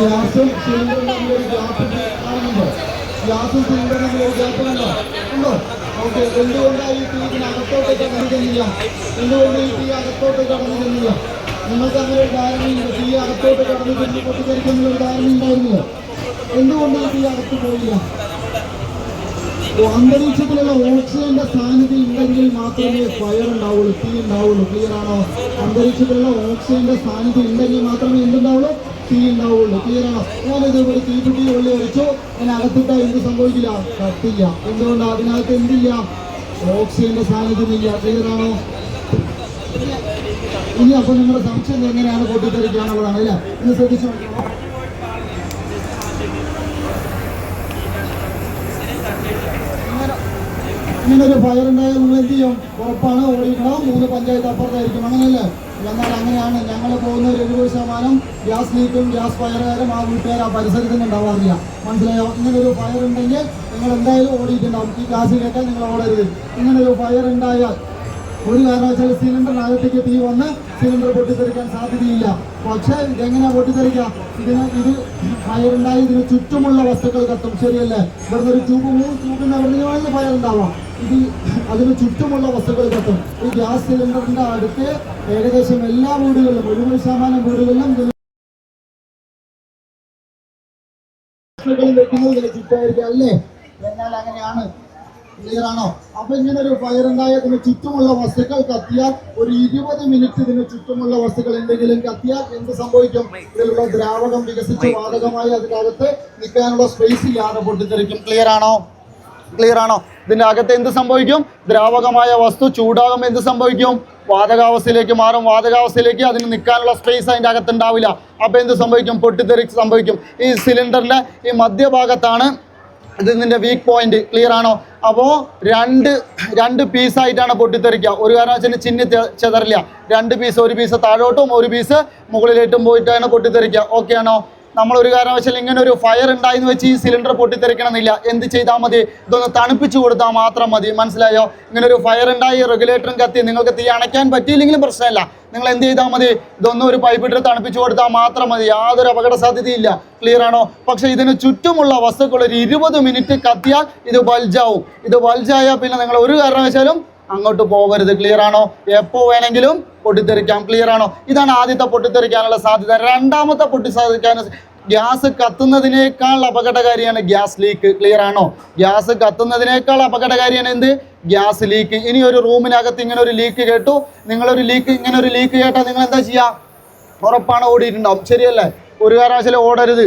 ഗ്യാസും സിലിണ്ടറും തമ്മിൽ ഒരു ഗ്യാപ്പ് കാണുന്നുണ്ടോ ഗ്യാസും സിലിണ്ടറും തമ്മിൽ ഒരു ഗ്യാപ്പ് കണ്ടോ ഉണ്ടോ? ഓക്കെ. എന്തുകൊണ്ടാണ് ഈ തീയതിന് അകത്തോട്ടേക്ക് കടന്നു എന്തുകൊണ്ട് ഈ തീ അകത്തോട്ട് കടന്നു നിങ്ങൾക്ക് അങ്ങനെ ഒരു ധാരണയില്ല തീ അകത്തോട്ട് കടന്നു ചെന്ന് പൊട്ടിത്തെറിക്കുന്ന ഒരു ധാരണ ഉണ്ടായിരുന്നില്ല. എന്തുകൊണ്ട് ഈ തീ അകത്ത് പോയില്ല? അന്തരീക്ഷത്തിലുള്ള ഓക്സിജന്റെ സാന്നിധ്യം ഉണ്ടെങ്കിൽ മാത്രമേ ഫയർ ഉണ്ടാവുള്ളൂ തീ ഉണ്ടാവുള്ളൂ. ക്ലിയർ ആണോ? അന്തരീക്ഷത്തിലുള്ള ഓക്സിജന്റെ സാന്നിധ്യം ഉണ്ടെങ്കിൽ മാത്രമേ എന്തുണ്ടാവുള്ളൂ? തീ ഉണ്ടാവുള്ളൂ ആണോ ഞാനിത് ഒരു തീപ്പെട്ടി ഉള്ളി ഒഴിച്ചു അതിനകത്തിട്ട എന്ത് സംഭവിക്കില്ല. കത്തില്ല എന്തുകൊണ്ട്? അതിനകത്ത് എന്തില്ല ഓക്സിജന്റെ സാന്നിധ്യം ഇല്ല. ക്ലിയർ ആണോ ഇനി അപ്പൊ നിങ്ങളുടെ സംശയം എങ്ങനെയാണ് പൊട്ടിത്തെറിക്കാനുള്ളതാണ് അല്ലേ? ഇത് ശ്രദ്ധിച്ചു? ഇങ്ങനെ ഒരു ഫയർ ഉണ്ടായാൽ നിങ്ങൾ എന്ത് ചെയ്യും? ഉറപ്പാണ് ഓടിക്കണം. മൂന്ന് പഞ്ചായത്ത് അപ്പുറത്തായിരിക്കും. അങ്ങനെയല്ലേ? എന്നാൽ അങ്ങനെയാണ് ഞങ്ങൾ പോകുന്ന ഒരു എഴുപത് ശതമാനം ഗ്യാസ് ലീക്കും ഗ്യാസ് ഫയറുകാരും ആ വീട്ടുകാർ ആ പരിസരത്ത് നിന്ന് ഉണ്ടാവാറില്ല. മനസ്സിലായോ? ഇങ്ങനെ ഒരു ഫയർ ഉണ്ടെങ്കിൽ നിങ്ങൾ എന്തായാലും ഓടിയിട്ടുണ്ടാവും. ഈ ഗ്യാസ് കേട്ടാൽ നിങ്ങൾ ഓടരുത്. ഇങ്ങനെ ഒരു ഫയർ ഉണ്ടായാൽ ഒരു കാരണവശാലും സിലിണ്ടറിനകത്തേക്ക് തീ വന്ന് സിലിണ്ടർ പൊട്ടിത്തെറിക്കാൻ സാധ്യതയില്ല. പക്ഷേ ഇതെങ്ങനെയാ പൊട്ടിത്തെറിക്കാം? ഇതിന് ഇത് ഫയർ ഉണ്ടായി ഇതിന് ചുറ്റുമുള്ള വസ്തുക്കൾ കത്തും. ശരിയല്ലേ? ഇവിടുന്ന് ഒരു ട്യൂബ് മൂന്ന് ട്യൂബിന് അവിടെ നിന്ന് ഫയർ ഉണ്ടാവാം ഇത് അതിന് ചുറ്റുമുള്ള വസ്തുക്കൾ കത്തും. ഈ ഗ്യാസ് സിലിണ്ടറിന്റെ അടുത്ത് ഏകദേശം എല്ലാ വീടുകളിലും ഒരുപത് ശതമാനം വീടുകളിലും വെക്കുന്നത് ചുറ്റായിരിക്കും അല്ലേ? എന്നാൽ അങ്ങനെയാണ്. ക്ലിയർ ആണോ? അപ്പൊ ഇങ്ങനെ ഒരു ഫയർ ഉണ്ടായ ഇതിന് ചുറ്റുമുള്ള വസ്തുക്കൾ കത്തിയാൽ ഒരു ഇരുപത് മിനിറ്റ് ഇതിന് ചുറ്റുമുള്ള വസ്തുക്കൾ എന്തെങ്കിലും കത്തിയാൽ എന്ത് സംഭവിക്കും? ഇതിലുള്ള ദ്രാവകം വികസിച്ച് വാതകമായി അതിനകത്ത് നിൽക്കാനുള്ള സ്പേസ് ഇല്ലാതെ പൊട്ടിത്തെറിക്കും. ക്ലിയർ ആണോ? ക്ലിയർ ആണോ? ഇതിന്റെ അകത്ത് എന്ത് സംഭവിക്കും? ദ്രാവകമായ വസ്തു ചൂടാകുമ്പോൾ എന്ത് സംഭവിക്കും? വാതകാവസ്ഥയിലേക്ക് മാറും. വാതകാവസ്ഥയിലേക്ക് അതിന് നിൽക്കാനുള്ള സ്പേസ് അതിന്റെ അകത്ത് ഉണ്ടാവില്ല. അപ്പൊ എന്ത് സംഭവിക്കും? പൊട്ടിത്തെറി സംഭവിക്കും. ഈ സിലിണ്ടറിന്റെ ഈ മധ്യഭാഗത്താണ് ഇതിന്റെ വീക്ക് പോയിന്റ് ക്ലിയർ ആണോ? അപ്പോൾ രണ്ട് രണ്ട് പീസ് പീസായിട്ടാണ് പൊട്ടിത്തെറിക്കുക. ഒരു കാരണവശാലും ചിഹ്നി തെ- ചെതറില്ല. രണ്ട് പീസ് ഒരു പീസ് താഴോട്ടും ഒരു പീസ് മുകളിലേട്ടും പോയിട്ടാണ് പൊട്ടിത്തെറിക്കുക. ഓക്കെ ആണോ? നമ്മൾ ഒരു കാരണവശാലും ഇങ്ങനെ ഒരു ഫയർ ഉണ്ടായിന്ന് വെച്ച് ഈ സിലിണ്ടർ പൊട്ടിത്തെറിക്കണമെന്നില്ല. എന്ത് ചെയ്താൽ മതി? ഇതൊന്ന് തണുപ്പിച്ചു കൊടുത്താൽ മാത്രം മതി. മനസ്സിലായോ? ഇങ്ങനെ ഒരു ഫയർ ഉണ്ടായി റെഗുലേറ്ററും കത്തി. നിങ്ങൾക്ക് തീ അണയ്ക്കാൻ പറ്റിയില്ലെങ്കിലും പ്രശ്നമില്ല. നിങ്ങൾ എന്ത് ചെയ്താൽ മതി? ഇതൊന്നും ഒരു പൈപ്പ് ഇട്ട് തണുപ്പിച്ചു കൊടുത്താൽ മാത്രം മതി. യാതൊരു അപകട സാധ്യതയില്ല ക്ലിയർ ആണോ? പക്ഷെ ഇതിന് ചുറ്റുമുള്ള വസ്തുക്കൾ ഒരു ഇരുപത് മിനിറ്റ് കത്തിയാൽ ഇത് ബൾജാവും ഇത് ബൾജായാൽ പിന്നെ നിങ്ങൾ ഒരു കാരണവശാലും അങ്ങോട്ട് പോകരുത്. ക്ലിയർ ആണോ? എപ്പോൾ വേണമെങ്കിലും പൊട്ടിത്തെറിക്കാം. ക്ലിയർ ആണോ? ഇതാണ് ആദ്യത്തെ പൊട്ടിത്തെറിക്കാനുള്ള സാധ്യത. രണ്ടാമത്തെ പൊട്ടിത്തെറിക്കാൻ ഗ്യാസ് കത്തുന്നതിനേക്കാൾ അപകടകാരിയാണ് ഗ്യാസ് ലീക്ക്. ക്ലിയർ ആണോ? ഗ്യാസ് കത്തുന്നതിനേക്കാൾ അപകടകാരിയാണ് എന്ത്? Gas leak. ഇനി ഒരു റൂമിനകത്ത് ഇങ്ങനെ ഒരു ലീക്ക് കേട്ടു. നിങ്ങളൊരു ലീക്ക് ഇങ്ങനെ ഒരു ലീക്ക് കേട്ടാൽ നിങ്ങൾ എന്താ ചെയ്യുക ഉറപ്പാണ് ഓടിയിട്ടുണ്ടാവും. ശരിയല്ലേ? ഒരു കാരണവശാലും ഓടരുത്.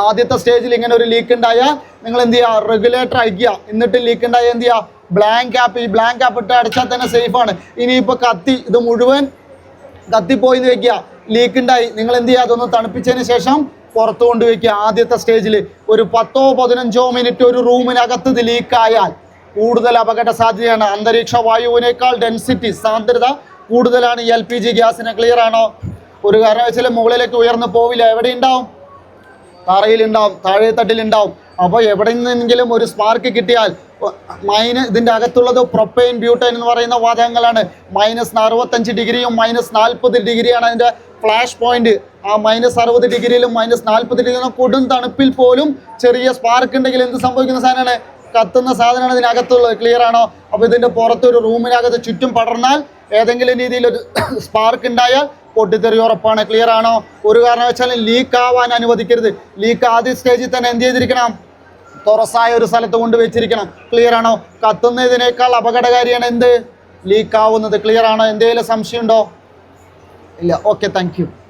ആദ്യത്തെ സ്റ്റേജിൽ ഇങ്ങനെ ഒരു ലീക്ക് ഉണ്ടായാൽ നിങ്ങൾ എന്ത് ചെയ്യുക റെഗുലേറ്റർ അയക്കുക എന്നിട്ട് ലീക്ക് ഉണ്ടായാൽ എന്ത് ചെയ്യുക ബ്ലാങ്ക് ആപ്പ് ഈ ബ്ലാങ്ക് ആപ്പ് ഇട്ട് അടച്ചാൽ തന്നെ സേഫ് ആണ്. ഇനിയിപ്പോൾ കത്തി ഇത് മുഴുവൻ കത്തിപ്പോയി വെക്കുക. ലീക്ക് ഉണ്ടായി നിങ്ങൾ എന്ത് ചെയ്യുക? അതൊന്ന് തണുപ്പിച്ചതിന് ശേഷം പുറത്തു കൊണ്ടുവയ്ക്കുക ആദ്യത്തെ സ്റ്റേജിൽ ഒരു പത്തോ പതിനഞ്ചോ മിനിറ്റ് ഒരു റൂമിനകത്ത് ഇത് ലീക്കായാൽ കൂടുതൽ അപകട സാധ്യതയാണ്. അന്തരീക്ഷ വായുവിനേക്കാൾ ഡെൻസിറ്റി സാന്ദ്രത കൂടുതലാണ് ഈ എൽ പി ജി ഗ്യാസിന് ക്ലിയർ ആണോ? ഒരു കാരണവശാലും മുകളിലേക്ക് ഉയർന്നു പോവില്ല. എവിടെ ഉണ്ടാവും തറയിലുണ്ടാവും താഴെ തട്ടിലുണ്ടാവും അപ്പോൾ എവിടെ നിന്നെങ്കിലും ഒരു സ്പാർക്ക് കിട്ടിയാൽ മൈനസ് ഇതിന്റെ അകത്തുള്ളത് പ്രൊപ്പൈൻ ബ്യൂട്ടൈൻ എന്ന് പറയുന്ന വാതകങ്ങളാണ്. മൈനസ് അറുപത്തഞ്ച് ഡിഗ്രിയും മൈനസ് നാൽപ്പത് ഡിഗ്രിയാണ് അതിന്റെ ഫ്ലാഷ് പോയിന്റ് ആ മൈനസ് അറുപത് ഡിഗ്രിയിലും മൈനസ് നാൽപ്പത് ഡിഗ്രിയിലും കൊടും തണുപ്പിൽ പോലും ചെറിയ സ്പാർക്ക് ഉണ്ടെങ്കിൽ എന്ത് സംഭവിക്കുന്ന സാധനമാണ്? കത്തുന്ന സാധനമാണ് ഇതിനകത്തുള്ളത്. ക്ലിയർ ആണോ? അപ്പോൾ ഇതിന്റെ പുറത്തൊരു റൂമിനകത്ത് ചുറ്റും പടർന്നാൽ ഏതെങ്കിലും രീതിയിൽ ഒരു സ്പാർക്ക് ഉണ്ടായാൽ പൊട്ടിത്തെറി ഉറപ്പാണ്. ക്ലിയർ ആണോ? ഒരു കാരണവശാലും ലീക്ക് ആവാൻ അനുവദിക്കരുത്. ലീക്ക് ആദ്യ സ്റ്റേജിൽ തന്നെ എന്ത് ചെയ്തിരിക്കണം? തുറസായ ഒരു സ്ഥലത്ത് കൊണ്ട് വെച്ചിരിക്കണം ക്ലിയർ ആണോ? കത്തുന്നതിനേക്കാൾ അപകടകാരിയാണ് എന്ത്? ലീക്ക് ആവുന്നത്. ക്ലിയർ ആണോ? എന്തെങ്കിലും സംശയമുണ്ടോ? ഇല്ല. Okay thank